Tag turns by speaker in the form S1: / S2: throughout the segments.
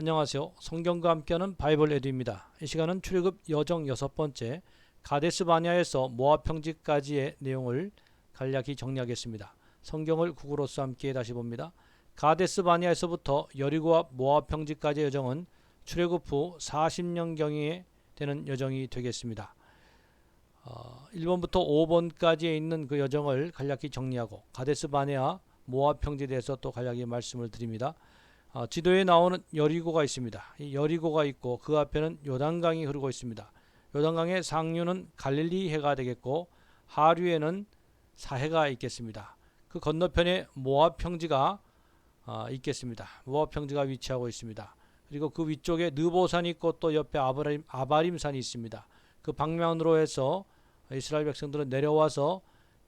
S1: 안녕하세요. 성경과 함께하는 바이블 에듀입니다. 이 시간은 출애굽 여정 여섯 번째 가데스 바니아에서 모압 평지까지의 내용을 간략히 정리하겠습니다. 성경을 국어로서 함께 다시 봅니다. 가데스 바니아에서부터 여리고와 모압 평지까지의 여정은 출애굽 후 40년 경에 되는 여정이 되겠습니다. 어, 1번부터 5번까지에 있는 그 여정을 간략히 정리하고 가데스 바네아 모압 평지에 대해서 또 간략히 말씀을 드립니다. 어, 지도에 나오는 여리고가 있습니다. 이 여리고가 있고 그 앞에는 요단강이 흐르고 있습니다. 요단강의 상류는 갈릴리 해가 되겠고 하류에는 사해가 있겠습니다. 그 건너편에 모압 평지가 어, 있겠습니다. 모압 평지가 위치하고 있습니다. 그리고 그 위쪽에 느보산이 있고 또 옆에 아바림, 아바림산이 있습니다. 그 방면으로 해서 이스라엘 백성들은 내려와서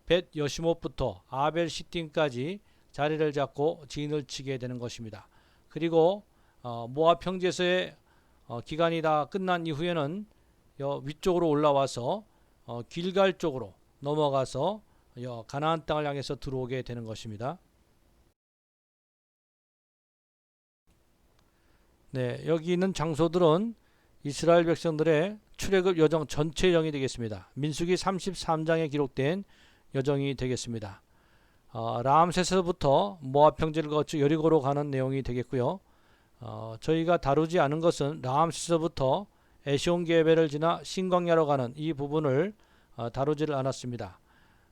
S1: 벳 여시못부터 아벨 시팅까지 자리를 잡고 진을 치게 되는 것입니다. 그리고 어, 모압 평지에서의 어, 기간이 다 끝난 이후에는 여 위쪽으로 올라와서 어, 길갈 쪽으로 넘어가서 여 가나안 땅을 향해서 들어오게 되는 것입니다. 네, 여기 있는 장소들은 이스라엘 백성들의 출애굽 여정 전체 여정이 되겠습니다. 민수기 33장에 기록된 여정이 되겠습니다. 어, 라암셋에서부터 모압 평지를 거쳐 여리고로 가는 내용이 되겠고요. 어, 저희가 다루지 않은 것은 라암셋에서부터 에시온 게베를 지나 신광야로 가는 이 부분을 어, 다루지를 않았습니다.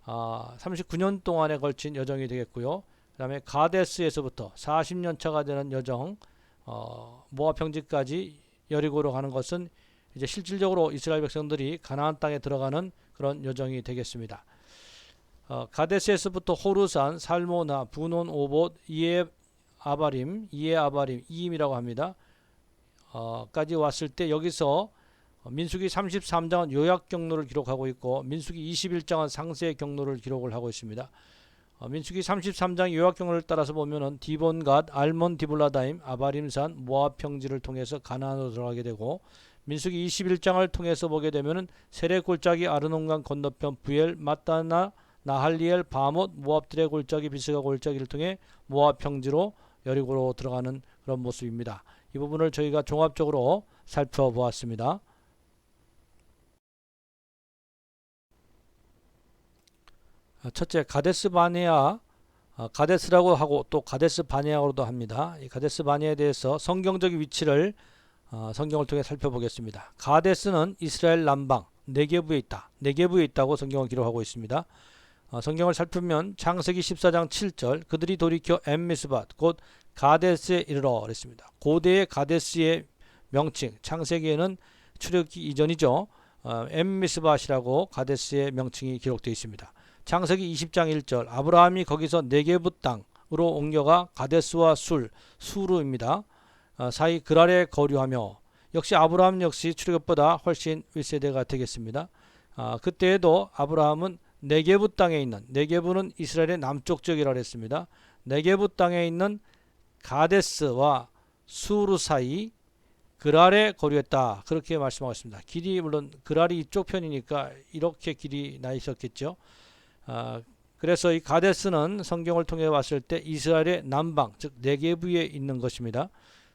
S1: 어, 39년 동안에 걸친 여정이 되겠고요. 그 다음에 가데스에서부터 40년 차가 되는 여정 어, 모압 평지까지 여리고로 가는 것은 이제 실질적으로 이스라엘 백성들이 가나안 땅에 들어가는 그런 여정이 되겠습니다. 어, 가데스에서부터 호르산, 살모나, 분온, 오봇, 이에 아바림, 이에 아바림, 이임이라고 합니다. 어, 까지 왔을 때 여기서 민수기 33장은 요약 경로를 기록하고 있고 민수기 21장은 상세 경로를 기록을 하고 있습니다. 어, 민수기 33장 요약 경로를 따라서 보면은 디본갓, 알몬 디블라다임, 아바림산, 모압 평지를 통해서 가나안으로 들어가게 되고 민수기 21장을 통해서 보게 되면은 세례 골짜기 아르논강 건너편 부엘, 마따나 나할리엘, 바못, 모압들의 골짜기, 비스가 골짜기를 통해 모압 평지로 여리고로 들어가는 그런 모습입니다. 이 부분을 저희가 종합적으로 살펴보았습니다. 아, 첫째 가데스 바네아 아, 가데스라고 하고 또 가데스 바네아로도 합니다. 이 가데스 바네아에 대해서 성경적 위치를 어, 성경을 통해 살펴보겠습니다. 가데스는 이스라엘 남방 네게부에 있다. 네게부에 있다고 성경을 기록하고 있습니다. 어, 성경을 살펴보면 창세기 14장 7절 그들이 돌이켜 엠미스밭 곧 가데스에 이르러 그랬습니다. 고대의 가데스의 명칭 창세기에는 출애굽기 이전이죠. 어, 엠미스밭이라고 가데스의 명칭이 기록되어 있습니다. 창세기 20장 1절 아브라함이 거기서 네게부 땅으로 옮겨가 가데스와 술 수르입니다. 어, 사이 그랄에 거류하며 역시 아브라함 역시 출애굽보다 훨씬 윗세대가 되겠습니다. 아, 그때에도 아브라함은 네게부 땅에 있는 네게부는 이스라엘의 남쪽 지역이라 했습니다. 네게부 땅에 있는 가데스와 수르 사이 그랄에 거류했다. 그렇게 말씀하고 있습니다. 길이 물론 그랄이 이쪽 편이니까 이렇게 길이 나 있었겠죠. 아, 그래서 이 가데스는 성경을 통해 봤을 때 이스라엘의 남방 즉 네게부에 있는 것입니다.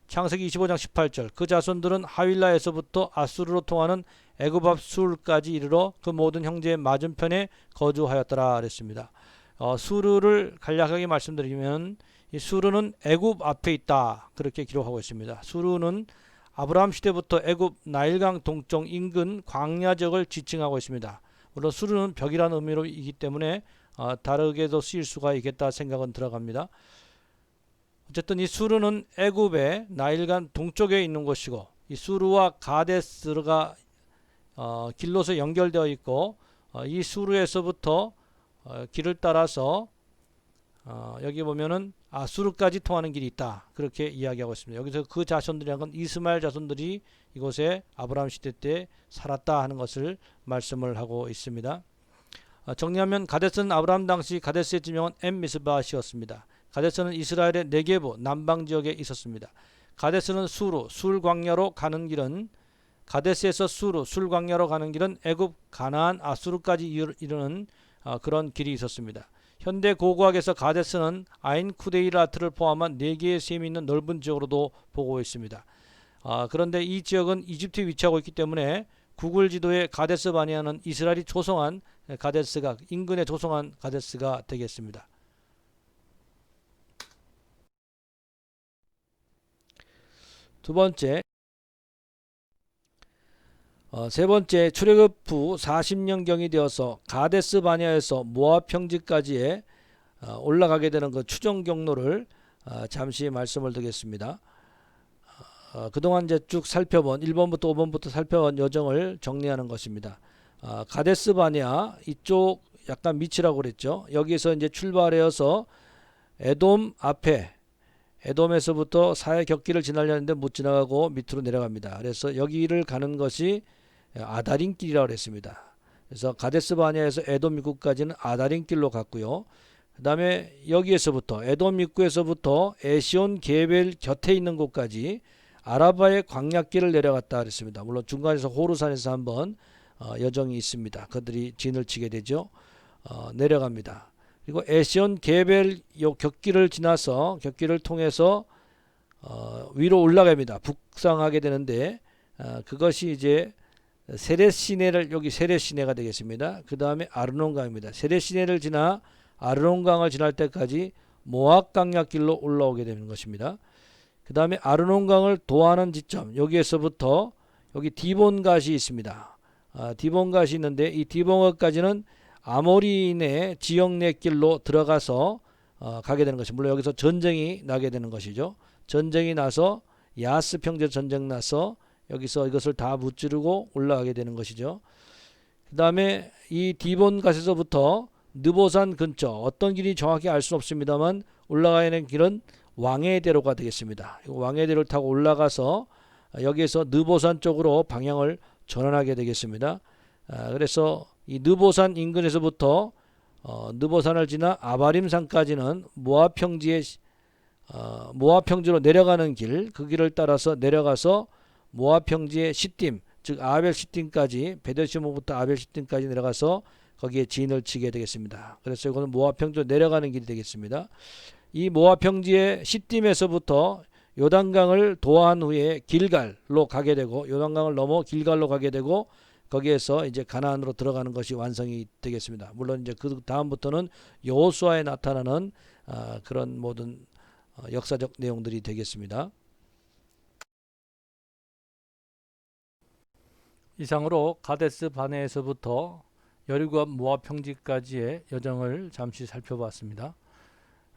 S1: 창세기 25장 18절 그 자손들은 하윌라에서부터 아수르로 통하는 애굽 앞 술까지 이르러 그 모든 형제의 맞은편에 거주하였더라 그랬습니다. 어, 수르를 간략하게 말씀드리면 이 수르는 애굽 앞에 있다 그렇게 기록하고 있습니다. 수르는 아브라함 시대부터 애굽 나일강 동쪽 인근 광야 지역을 지칭하고 있습니다. 물론 수르는 벽이라는 의미로이기 때문에 어, 다르게도 쓰일 수가 있겠다 생각은 들어갑니다. 어쨌든 이 수르는 애굽의 나일강 동쪽에 있는 곳이고 이 수르와 가데스가 어, 길로서 연결되어 있고 어, 이 수르에서부터 어, 길을 따라서 어, 여기 보면은 아수르까지 통하는 길이 있다 그렇게 이야기하고 있습니다. 여기서 그 자손들이란 건 이스마엘 자손들이 이곳에 아브라함 시대 때 살았다 하는 것을 말씀을 하고 있습니다. 어, 정리하면 가데스는 아브라함 당시 가데스의 지명은 엠미스바시였습니다. 가데스는 이스라엘의 네게부 남방 지역에 있었습니다. 가데스는 수루 술 광야로 가는 길은 가데스에서 수루 술 광야로 가는 길은 애굽 가나안 아수르까지 이르는 어, 그런 길이 있었습니다. 현대 고고학에서 가데스는 아인쿠데이라트를 포함한 4개의 셈이 있는 넓은 지역으로도 보고 있습니다. 아, 그런데 이 지역은 이집트에 위치하고 있기 때문에 구글 지도에 가데스 바니아는 이스라엘이 조성한 가데스가 인근에 조성한 가데스가 되겠습니다. 두 번째 어, 세 번째 출애굽 후 40년경이 되어서 가데스 바니아에서 모압 평지까지의 어, 올라가게 되는 그 추정 경로를 어, 잠시 말씀을 드리겠습니다. 어, 그동안 이제 쭉 살펴본 1번부터 5번부터 살펴본 여정을 정리하는 것입니다. 어, 가데스 바니아 이쪽 약간 밑이라고 그랬죠. 여기서 이제 출발해서 에돔 앞에 에돔에서부터 사해 격기를 지나려는데 못 지나가고 밑으로 내려갑니다. 그래서 여기를 가는 것이 아다린길이라고 그랬습니다. 그래서 가데스 바니아에서 에돔 입구까지는 아다린길로 갔고요. 그 다음에 여기에서부터 에돔 입구에서부터 에시온 게벨 곁에 있는 곳까지 아라바의 광약길을 내려갔다 그랬습니다. 물론 중간에서 호르산에서 한번 어, 여정이 있습니다. 그들이 진을 치게 되죠. 어, 내려갑니다. 그리고 에시온 게벨 요 격길을 지나서 격길을 통해서 어, 위로 올라갑니다. 북상하게 되는데 어, 그것이 이제 세례 시내를 여기 세례 시내가 되겠습니다. 그 다음에 아르논강입니다. 세례 시내를 지나 아르논강을 지날 때까지 모압 강약길로 올라오게 되는 것입니다. 그 다음에 아르논강을 도하는 지점 여기에서부터 여기 디본갓이 있습니다. 아, 디본갓이 있는데 이 디본갓까지는 아모리인의 지역 내 길로 들어가서 어, 가게 되는 것이 물론 여기서 전쟁이 나게 되는 것이죠. 전쟁이 나서 야스 평제 전쟁 나서 여기서 이것을 다 무찌르고 올라가게 되는 것이죠. 그 다음에 이 디본갓에서부터 느보산 근처 어떤 길이 정확히 알 수는 없습니다만 올라가야 하는 길은 왕해대로가 되겠습니다. 왕해대로를 타고 올라가서 여기에서 느보산 쪽으로 방향을 전환하게 되겠습니다. 아, 그래서 이 느보산 인근에서부터 어, 느보산을 지나 아바림산까지는 모압 평지에 어, 모압 평지로 내려가는 길, 그 길을 따라서 내려가서 모압 평지의 시딤, 즉 아벨 시딤까지 베데시모부터 아벨 시딤까지 내려가서 거기에 진을 치게 되겠습니다. 그래서 이거는 모압 평지로 내려가는 길이 되겠습니다. 이 모압 평지의 시딤에서부터 요단강을 도한 후에 길갈로 가게 되고 요단강을 넘어 길갈로 가게 되고 거기에서 이제 가나안으로 들어가는 것이 완성이 되겠습니다. 물론 이제 그 다음부터는 여호수아에 나타나는 아, 그런 모든 어, 역사적 내용들이 되겠습니다. 이상으로 가데스 바네에서부터 여리고암 모압 평지까지의 여정을 잠시 살펴봤습니다.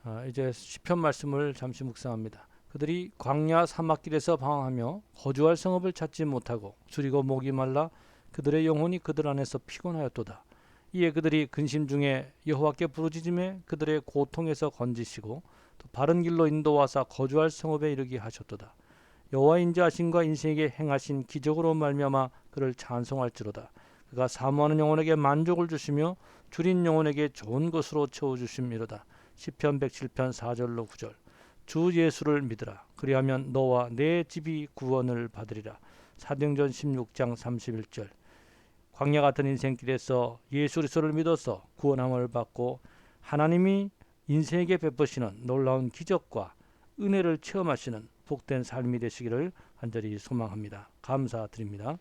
S1: 아, 이제 시편 말씀을 잠시 묵상합니다. 그들이 광야 사막길에서 방황하며 거주할 성읍을 찾지 못하고 줄이고 목이 말라 그들의 영혼이 그들 안에서 피곤하였도다. 이에 그들이 근심 중에 여호와께 부르짖음에 그들의 고통에서 건지시고 또 바른 길로 인도하사 거주할 성읍에 이르게 하셨도다. 여호와 인자하신과 인생에게 행하신 기적으로 말미암아 그를 찬송할지로다. 그가 사모하는 영혼에게 만족을 주시며 줄인 영혼에게 좋은 것으로 채워 주심이로다. 시편 107편 4절로 9절. 주 예수를 믿으라. 그리하면 너와 내 집이 구원을 받으리라. 사도행전 16장 31절. 광야 같은 인생길에서 예수 그리스도를 믿어서 구원함을 받고 하나님이 인생에게 베푸시는 놀라운 기적과 은혜를 체험하시는 복된 삶이 되시기를 간절히 소망합니다. 감사드립니다.